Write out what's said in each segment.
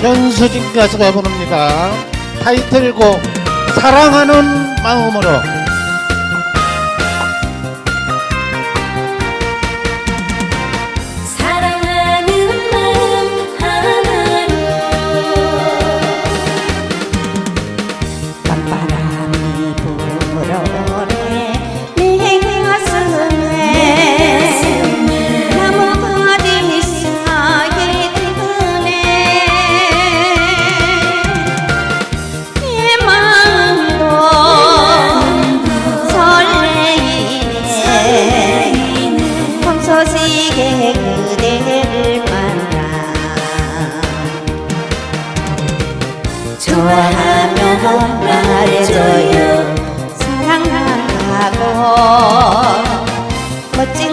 현수진 가수가 부릅니다. 타이틀곡 사랑하는 마음으로 좋아하면 말해줘요. 사랑한다고 멋진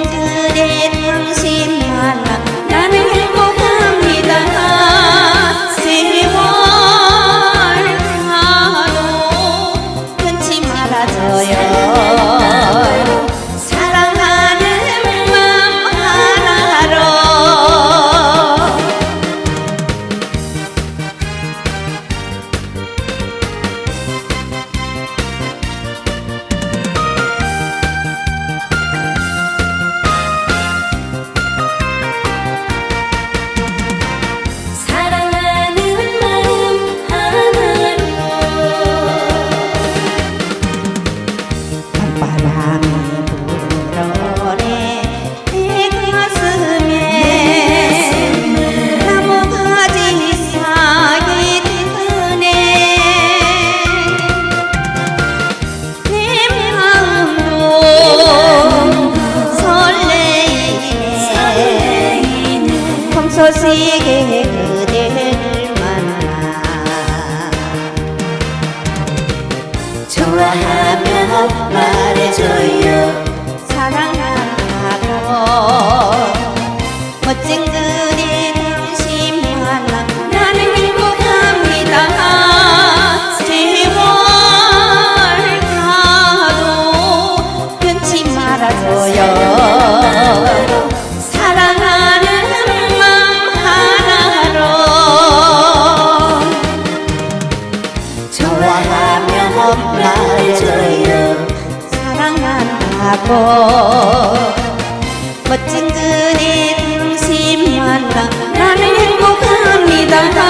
내게 그대를 만나. 좋아하면 말해줘요. 사랑한다고 멋진 그대 당신 만나 나는 행복합니다. 세월 가도 끊지 말아줘요. 고 멋진 그대 당신만 나는 행복합니다.